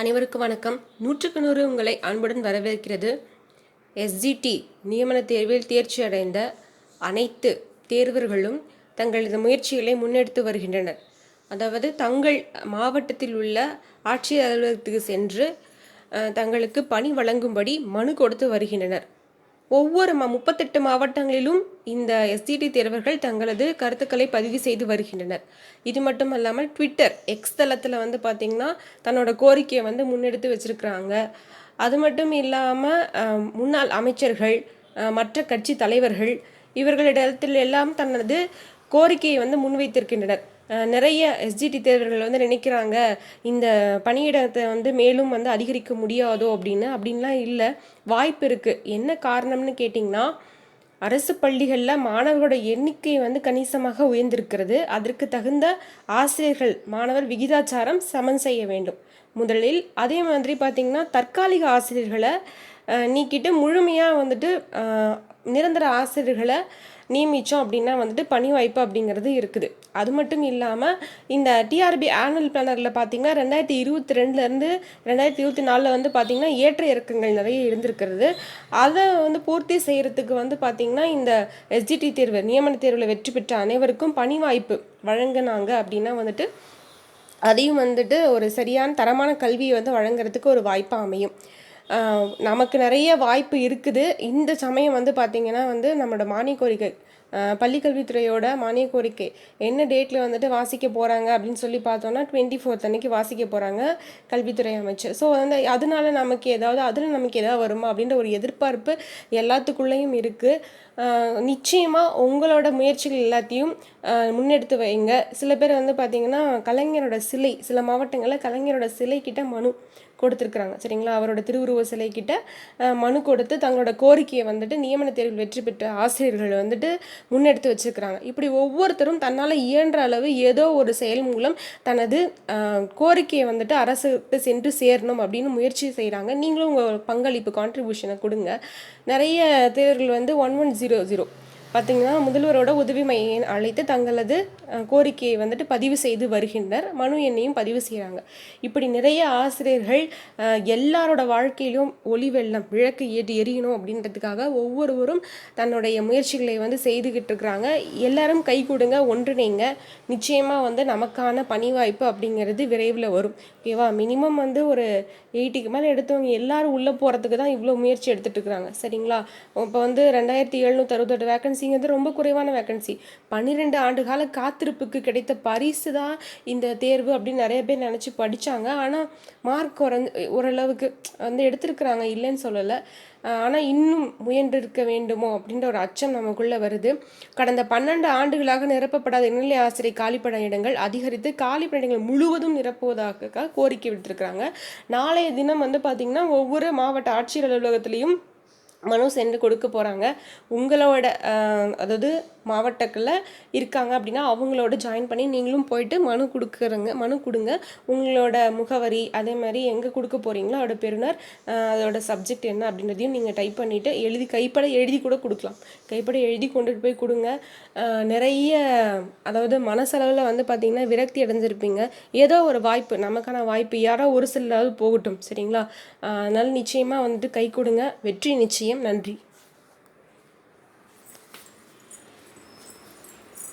அனைவருக்கும் வணக்கம். நூற்றுக்கு நூறு உங்களை அன்புடன் வரவேற்கிறது. எஸ்ஜிடி நியமன தேர்வில் தேர்ச்சி அடைந்த அனைத்து தேர்வர்களும் தங்களது முயற்சிகளை முன்னெடுத்து வருகின்றனர். அதாவது தங்கள் மாவட்டத்தில் உள்ள ஆட்சியர் அலுவலகத்துக்கு சென்று தங்களுக்கு பணி வழங்கும்படி மனு கொடுத்து வருகின்றனர். ஒவ்வொரு மா முப்பத்தெட்டு மாவட்டங்களிலும் இந்த எஸ்டிடி தேர்வர்கள் தங்களது கருத்துக்களை பதிவு செய்து வருகின்றனர். இது மட்டும் இல்லாமல் ட்விட்டர் எக்ஸ் தளத்தில் வந்து பார்த்திங்கன்னா தன்னோட கோரிக்கையை வந்து முன்னெடுத்து வச்சுருக்கிறாங்க. அது மட்டும் இல்லாமல் முன்னாள் அமைச்சர்கள் மற்ற கட்சி தலைவர்கள் இவர்களிடத்தில் எல்லாம் தனது கோரிக்கையை வந்து முன்வைத்திருக்கின்றனர். நிறைய எஸ்ஜிடி தேர்வர்கள் வந்து நினைக்கிறாங்க. இந்த பணியிடத்தை வந்து மேலும் வந்து அதிகரிக்க முடியாதோ அப்படின்னு. அப்படின்லாம் இல்லை. வாய்ப்பு இருக்குது என்ன காரணம்னு கேட்டிங்கன்னா அரசு பள்ளிகளில் மாணவர்களோட எண்ணிக்கை வந்து கணிசமாக உயர்ந்திருக்கிறது. அதற்கு தகுந்த ஆசிரியர்கள் மாணவர் விகிதாச்சாரம் சமன் செய்ய வேண்டும். முதலில் அதே மாதிரி பார்த்திங்கன்னா தற்காலிக ஆசிரியர்களை நீக்கிட்டு முழுமையாக வந்துட்டு நிரந்தர ஆசிரியர்களை நியமித்தோம் அப்படின்னா வந்துட்டு பணி வாய்ப்பு அப்படிங்கிறது இருக்குது. அது மட்டும் இல்லாமல் இந்த டிஆர்பி ஆனுவல் பிளானரில் பார்த்தீங்கன்னா ரெண்டாயிரத்தி இருபத்தி ரெண்டுலேருந்து ரெண்டாயிரத்தி இருபத்தி நாலில் வந்து பார்த்திங்கன்னா ஏற்ற இறக்கங்கள் நிறைய இருந்திருக்கிறது. அதை வந்து பூர்த்தி செய்கிறதுக்கு வந்து பார்த்திங்கன்னா இந்த எஸ்ஜிடி தேர்வு நியமன தேர்வில் வெற்றி பெற்ற அனைவருக்கும் பணி வாய்ப்பு வழங்கினாங்க அப்படின்னா வந்துட்டு அதையும் வந்துட்டு ஒரு சரியான தரமான கல்வியை வந்து வழங்குறதுக்கு ஒரு வாய்ப்பாக அமையும். நமக்கு நிறைய வாய்ப்பு இருக்குது. இந்த சமயம் வந்து பார்த்திங்கன்னா வந்து நம்மளோட மானிய கோரிக்கை பள்ளிக்கல்வித்துறையோட மானிய கோரிக்கை. என்ன டேட்டில் வந்துட்டு வாசிக்க போகிறாங்க அப்படின்னு சொல்லி பார்த்தோன்னா டுவெண்ட்டி ஃபோர்த் அன்னைக்கு வாசிக்க போகிறாங்க கல்வித்துறை அமைச்சர். ஸோ வந்து அதனால நமக்கு ஏதாவது அதில் நமக்கு ஏதாவது வருமா அப்படின்ற ஒரு எதிர்பார்ப்பு எல்லாத்துக்குள்ளேயும் இருக்குது நிச்சயமாக உங்களோட முயற்சிகள் எல்லாத்தையும் முன்னெடுத்து வைங்க. சில பேர் வந்து பார்த்திங்கன்னா கலைஞரோட சிலை சில மாவட்டங்களில் கலைஞரோட சிலை கிட்ட மனு கொடுத்துருக்குறாங்க. சரிங்களா? அவரோட திருவுருவ சிலை கிட்ட மனு கொடுத்து தங்களோட கோரிக்கையை வந்துட்டு நியமன தேர்வில் வெற்றி பெற்ற ஆசிரியர்கள் வந்துட்டு முன்னெடுத்து வச்சிருக்கிறாங்க. இப்படி ஒவ்வொருத்தரும் தன்னால் இயன்ற அளவு ஏதோ ஒரு செயல் மூலம் தனது கோரிக்கையை வந்துட்டு அரசுக்கு சென்று சேரணும் அப்படின்னு முயற்சி செய்கிறாங்க நீங்களும் உங்கள் பங்களிப்பு கான்ட்ரிபியூஷனை கொடுங்க. நிறைய தேர்வுகள் வந்து ஒன் ஒன் ஜீரோ ஜீரோ பார்த்திங்கன்னா முதல்வரோட உதவி மையம் அழைத்து தங்களது கோரிக்கையை வந்துட்டு பதிவு செய்து வருகின்றனர். மனு எண்ணையும் பதிவு செய்கிறாங்க இப்படி நிறைய ஆசிரியர்கள் எல்லாரோட வாழ்க்கையிலும் ஒளி வெள்ளம் விளக்கு ஏற்றி எரியணும் அப்படின்றதுக்காக ஒவ்வொருவரும் தன்னுடைய முயற்சிகளை வந்து செய்துக்கிட்டு இருக்கிறாங்க. எல்லாரும் கை கொடுங்க ஒன்றிணைங்க. நிச்சயமாக வந்து நமக்கான பணி வாய்ப்பு அப்படிங்கிறது விரைவில் வரும். ஓகேவா மினிமம் வந்து ஒரு எயிட்டிக்கு மேலே எடுத்தவங்க எல்லாரும் உள்ளே போகிறதுக்கு தான் இவ்வளோ முயற்சி எடுத்துகிட்டு இருக்கிறாங்க. சரிங்களா? இப்போ வந்து ரெண்டாயிரத்தி எழுநூற்றி அறுபத்தெட்டு வேகன்சிங்கிறது ரொம்ப குறைவான வேகன்சி பன்னிரெண்டு ஆண்டு கால காத்திருப்புக்கு கிடைத்த பரிசு தான் இந்த தேர்வு அப்படின்னு நிறைய பேர் நினச்சி படித்தாங்க ஆனால் மார்க் குறைஞ்சு ஓரளவுக்கு வந்து எடுத்திருக்கிறாங்க இல்லைன்னு சொல்லலை. ஆனால் இன்னும் முயன்றிருக்க வேண்டுமோ அப்படின்ற ஒரு அச்சம் நமக்குள்ளே வருது. கடந்த பன்னெண்டு ஆண்டுகளாக நிரப்பப்படாத இடைநிலை ஆசிரியர் காலிப்பட இடங்கள் அதிகரித்து காலிப்பட இடங்கள் முழுவதும் நிரப்புவதாக கோரிக்கை விடுத்திருக்கிறாங்க. நாளைய தினம் வந்து பார்த்திங்கன்னா ஒவ்வொரு மாவட்ட ஆட்சியர் அலுவலகத்திலையும் மனு சென்று கொடுக்க போகிறாங்க உங்களோட அதாவது மாவட்டத்தில் இருக்காங்க அப்படின்னா அவங்களோட ஜாயின் பண்ணி நீங்களும் போயிட்டு மனு கொடுக்குறங்க மனு கொடுங்க. உங்களோட முகவரி அதே மாதிரி எங்கே கொடுக்க போகிறீங்களோ அதோட பெறுநர் அதோட சப்ஜெக்ட் என்ன அப்படின்றதையும் நீங்கள் டைப் பண்ணிவிட்டு எழுதி கைப்பட எழுதி கூட கொடுக்கலாம். கைப்பட எழுதி கொண்டுட்டு போய் கொடுங்க. நிறைய அதாவது மனசளவில் வந்து பார்த்திங்கன்னா விரக்தி அடைஞ்சிருப்பீங்க. ஏதோ ஒரு வாய்ப்பு நமக்கான வாய்ப்பு யாரோ ஒரு சிலராவது போகட்டும் சரிங்களா? அதனால் நிச்சயமாக வந்துட்டு கை கொடுங்க. வெற்றி நிச்சயம். நன்றி.